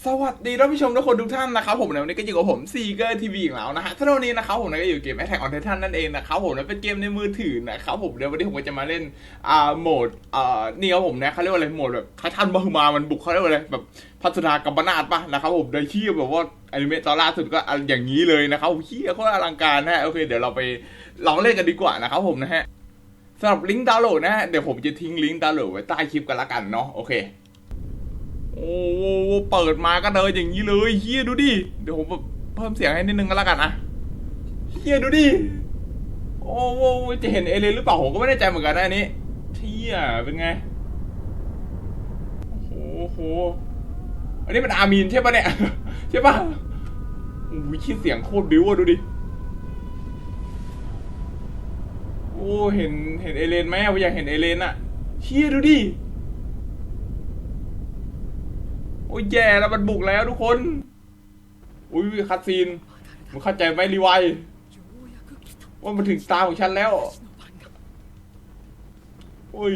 สวัสดีท่านผู้ชมทุกคนทุกท่านนะครับผมในวันนี้ก็อยู่กับผมซีเกอร์ทีวีอีกแล้วนะฮะถ้านวันนี้นะครับผมก็อยู่เกมแอทแทกออนไททันนั่นเองนะครับผมนะเป็นเกมในมือถือนะครับผมเดี๋ยววันนี้ผมก็จะมาเล่นอ่าโหมดอ่านี่ครับผมนะเขาเรียกว่าอะไรโหมดแบบไททันบาฮูมามันบุกเขาเรียกว่าอะไรแบบพัฒนากัมปนาตปะนะครับผมโดยที่แบบว่าอนิเมะตอนล่าสุดก็อย่างนี้เลยนะครับผมเฮียโคตรอลังการนะฮะโอเคเดี๋ยวเราไปลองเล่นกันดีกว่านะครับผมนะฮะสำหรับลิงก์ดาวน์โหลดนะฮะเดี๋ยวผมจะทิ้งลิงก์ดาวน์โหลดไว้ใต้คลิปกันละกันเนาะโอเค โอ้โหเปิดมาก็เดินอย่างนี้เลยเฮียดูดิ เดี๋ยวผมแบบเพิ่มเสียงให้นิดนึงก็แล้วกันนะเฮียดูดิ โอ้โหจะเห็นเอเลนหรือเปล่าผมก็ไม่แน่ใจเหมือนกันนะอันนี้เฮียเป็นไง โอ้โห อันนี้เป็นอามีนใช่ปะเนี่ย ใช่ปะโอ้ยคิดเสียงโคตรบิ้วอะดูดิ โอ้เห็นเห็นเอเลนไหมอะอยากเห็นเอเลนอะเฮียดูดิ โโอ้ยแย่แล้วมันบุกแล้วทุกคน อุ้ยคัดซีนมึงเข้าใจไหมรีไวว่ามันถึงตาของฉันแล้วโอ้ย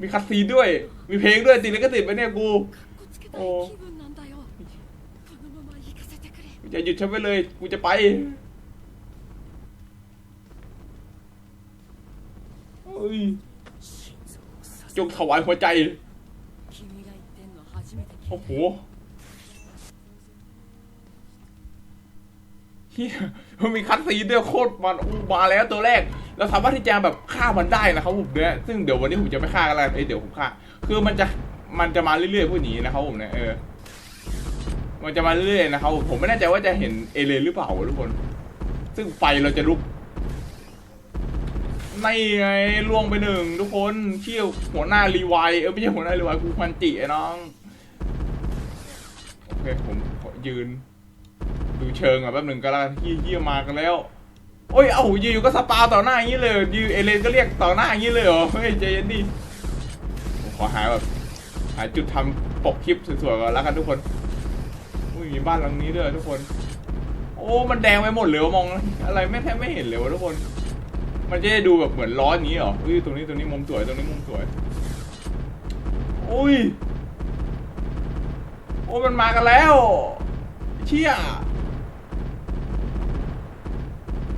มีคัดซีนด้วย มีเพลงด้วยติดแล้วก็ติดไปเนี่ยกูโอ้อย่าหยุดฉันไวเลย กูจะไปจงถวายหัวใจ โอ้โหเฮียมันมีคัดซีนด้วยโคตรมันอูมาแล้วตัวแรก เราสามารถที่จะแบบฆ่ามันได้นะครับผมเนี่ยซึ่งเดี๋ยววันนี้ผมจะไม่ฆ่ากันแล้วเอ้ยเดี๋ยวผมฆ่า คือมันจะมันจะมาเรื่อยๆพวกนี้นะครับผมเนี่ยเออ มันจะมาเรื่อยๆนะครับผมผมไม่แน่ใจว่าจะเห็นเอเลนหรือเปล่าทุกคน ซึ่งไฟเราจะลุกไม่ไงล่วงไปหนึ่งทุกคนเชี่ยวหัวหน้ารีไวเออไม่ใช่หัวหน้ารีไวกูมันจิไอ้น้อง เคผมขอยืน ดูเชิงอะแป๊บหนึ่งก็แล้วกันเฮียเฮียมากันแล้ว โอ้ยเอ้าอยู่ก็สปาต่อหน้าอย่างนี้เลยอยูเอเลนก็เรียกต่อหน้าอย่างนี้เลยเหรอเฮ้ยใจเย็นดิผมขอหาแบบหาจุดทำปกคลิปสวยๆก่อนแล้วกันทุกคนอุ้ยมีบ้านหลังนี้ด้วยทุกคน โอ้มันแดงไปหมดเลยวะมองอะไรไม่แทบไม่เห็นเลยวะทุกคน มันจะได้ดูแบบเหมือนร้อนอย่างนี้เหรออุ้ยตรงนี้ตรงนี้มุมสวยตรงนี้มุมสวยอุ้ย อ้มันมากันแล้วเชี่ย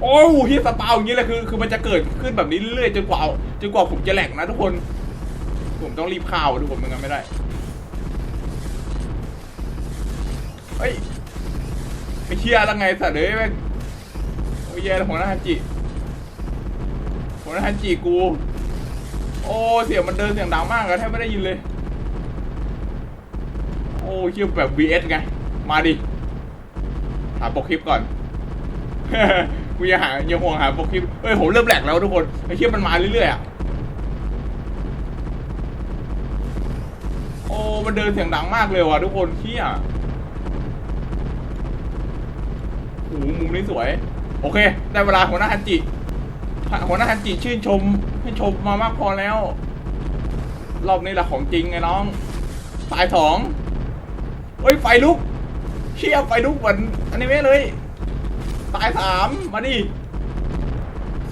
โอ้โหเฮียสปาวอย่างนี้เลยคือคือมันจะเกิดขึ้นแบบนี้เรื่อยๆจนกว่าจนกว่าผมจะแหลกนะทุกคน ผมต้องรีบข่าวทุกคนไม่งั้นไม่ได้เฮ้ยไม่เชี่ยแล้วไงสัตว์เอ้ยแม่งโอ้ยแย่หัวหน้าฮันจิหัวหน้าฮันจิกู โอ้เสียงมันเดินเสียงดังมากอะแทบไม่ได้ยินเลย อ้เชี่ยแบบ VS ไง มาดิ หาโปรคลิปก่อนกูยังหายังห่วงหาโปรคลิปเฮ้ยผมเริ่มแหลกแล้วทุกคนไอ้เชี่ยมันมาเรื่อยๆอะโอ้ มันเดินเสียงดังมากเลยว่ะทุกคนเชี่ยโอ้มุมนี้สวย โอเค ได้เวลาหัวหน้าฮันจิหัวหน้าฮันจิชื่นชมชื่นชมมามากพอแล้ว รอบนี้แหละของจริงไงน้อง สายสอง ฮ้ยไฟลุกเชี่ยไฟลุกเหมือนอนิเมะเลยตายสามมาดิ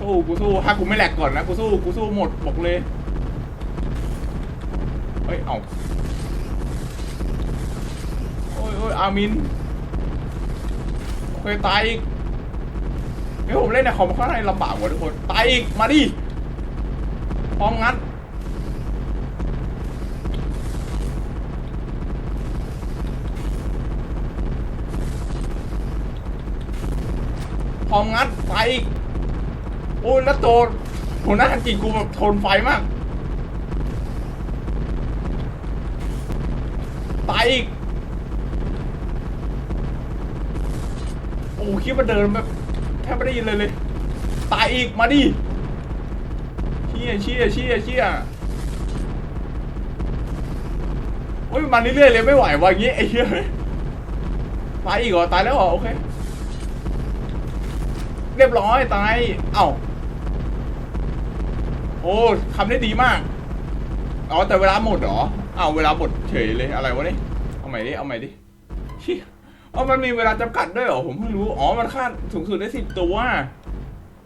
สู้กูสู้ถ้ากูไม่แหลกก่อนนะกูสู้กูสู้หมดบอกเลยเฮ้ยเอาโอ้ยโอ้ยอามินโอเคตายอีกเฮ้ยผมเล่นในคอมข้างในลำบากกว่าทุกคนตายอีกมาดิพร้อมงัด อมงัดไฟอีกโอ้ยแล้วโตหัวหน้าฮันจิกูแบบทนไฟมาก ตายอีก โอ้คิดว่าเดินแบบแทบไม่ได้ยินเลยเลย ตายอีกมาดิ เชี่ยเชี่ยเชี่ยเชี่ยโอ้ยมันเรื่อยๆเลยไม่ไหววะอย่างงี้ไอ้เหี้ยตายอีกเหรอ ตายแล้วเหรอ โอเค เรียบร้อยตาย เอ้า โอ้ทำได้ดีมาก อ๋อแต่เวลาหมดเหรอเอ้าเวลาหมดเฉยเลยอะไรวะนี่ เอาใหม่ดิ เอาใหม่ดิเชี่ยอ๋อมันมีเวลาจำกัดด้วยเหรอ ผมเพิ่งรู้ อ๋อ มันฆ่าสูงสุดได้สิบตัว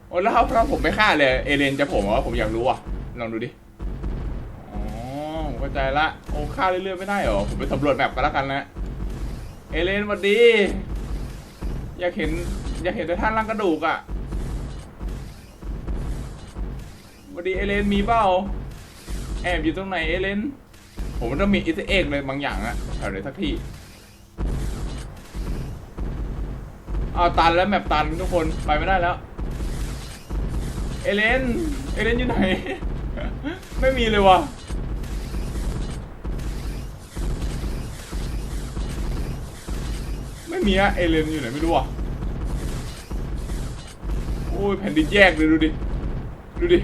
โอ้แล้วถ้าถ้าผมไม่ฆ่าเลย เอเลนจะผมเหรอผมอยากรู้อะ ลองดูดิ อ๋อ ผมเข้าใจละ โอ้ฆ่าเรื่อยๆไม่ได้เหรอ ผมไปสำรวจแมปกันแล้วกันนะ เอเลนสวัสดี อยากเห็น อยากเห็นแต่ท่านร่างกระดูกอะ่ะวัสดีเอเลนมีเปล่าแอบอยู่ตรงไหนเอเลนผมต้องมีอิสเอ็กเลยบางอย่างอะแถวไหนสักที่เอาวตันแล้วแมปตันทุกคนไปไม่ได้แล้ว เอเลน เอเลนอยู่ไหน ไม่มีเลยว่ะ ไม่มีอะเอเลนอยู่ไหนไม่รู้อะโอ้ยแผ่นดินแยกเลยดูดิ ดูดิ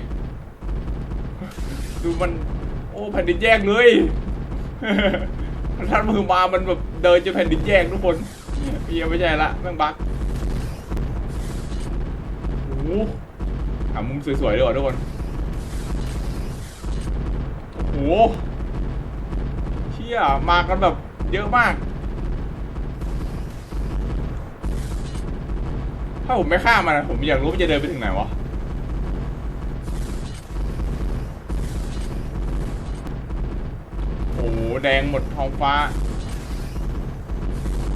ดูมัน โอ้แผ่นดินแยกเลยท่านมือมามันแบบเดินจะแผ่นดินแยกทุกคนเฮียไม่ใช่ละแม่งบักโอ้โหหามุมสวยๆด้วยว่ะทุกคนโอ้โหเชี่ยมากันแบบเยอะมาก ถ้าผมไม่ฆ่ามันอะผมอยากรู้มันจะเดินไปถึงไหนวะ โอ้โหแดงหมดท้องฟ้า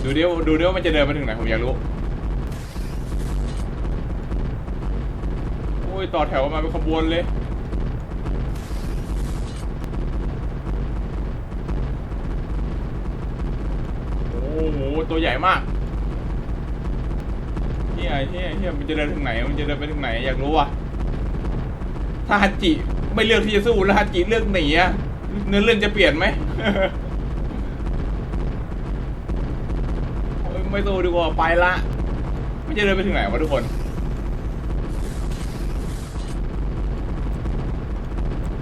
ดูดิวดูดิวามันจะเดินไปถึงไหนผมอยากรู้ โอ้ยต่อแถวมาเป็นขบวนเลยโอ้โหตัวใหญ่มาก ฮียเฮียเฮียมันจะเดินถึงไหน มันจะเดินไปถึงไหน อยากรู้ว่ะถ้าฮัจิไม่เลือกที่จะสู้แล้วฮัจิเลือกหนีอะเนื้อเรื่องจะเปลี่ยนไหมไม่สู้ดีกว่าไปละไม่จะเดินไปถึงไหนวะทุกคน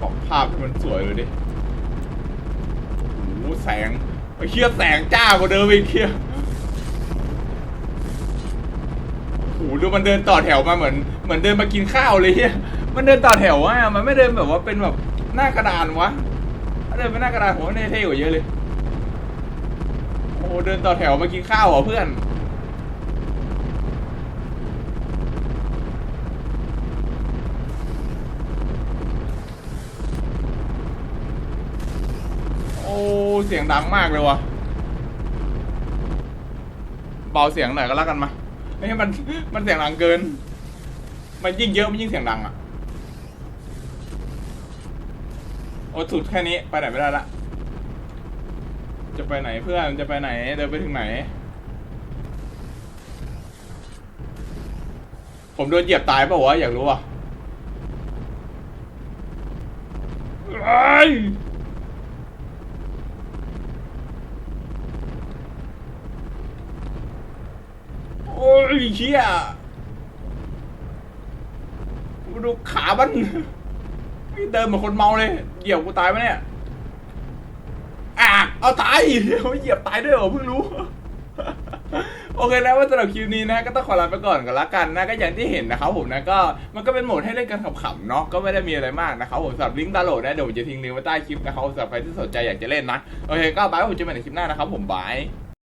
บอกภาพมันสวยเลยดิโอ้แสงไอ้เชี่ยแสงจ้ากว่าเดิมอีกเชี่ย โอ้โหดูมันเดินต่อแถวมาเหมือนเหมือนเดินมากินข้าวเลยเฮียมันเดินต่อแถวอะมันไม่เดินแบบว่าเป็นแบบหน้ากระดานวะถ้าเดินเป็นหน้ากระดานผมว่าเท่กว่าเยอะเลย โอ้เดินต่อแถวมากินข้าวเหรอเพื่อนโอ้เสียงดังมากเลยวะเบาเสียงหน่อยก็แล้วกันมา ไม่ให้มันมันเสียงดังเกิน มันยิ่งเยอะมันยิ่งเสียงดังอะ โอ้สุดแค่นี้ไปไหนไม่ได้ละ จะไปไหนเพื่อนจะไปไหนเดินไปถึงไหน ผมโดนเหยียบตายปล่าวะอยากรู้อะ เอ้ยโอ้ยเชี่ยกูดูขามันเดินเหมือนคนเมาเลยเหยียบกูตายไหมเนี่ยอะเอาตายเขาเหยียบตายด้วยเหรอเพิ่งรู้โอเคแล้วว่าสำหรับคลิปนี้นะก็ต้องขอลาไปก่อนกันละกันนะก็อย่างที่เห็นนะครับผมนะก็มันก็เป็นโหมดให้เล่นกันขำๆเนาะก็ไม่ได้มีอะไรมากนะครับผมสำหรับลิงก์ดาวน์โหลดนะเดี๋ยวผมจะทิ้งลิงก์ไว้ใต้คลิปนะครับสำหรับใครที่สนใจอยากจะเล่นนะโอเคก็บายผมเจอกันในคลิปหน้านะครับผมบาย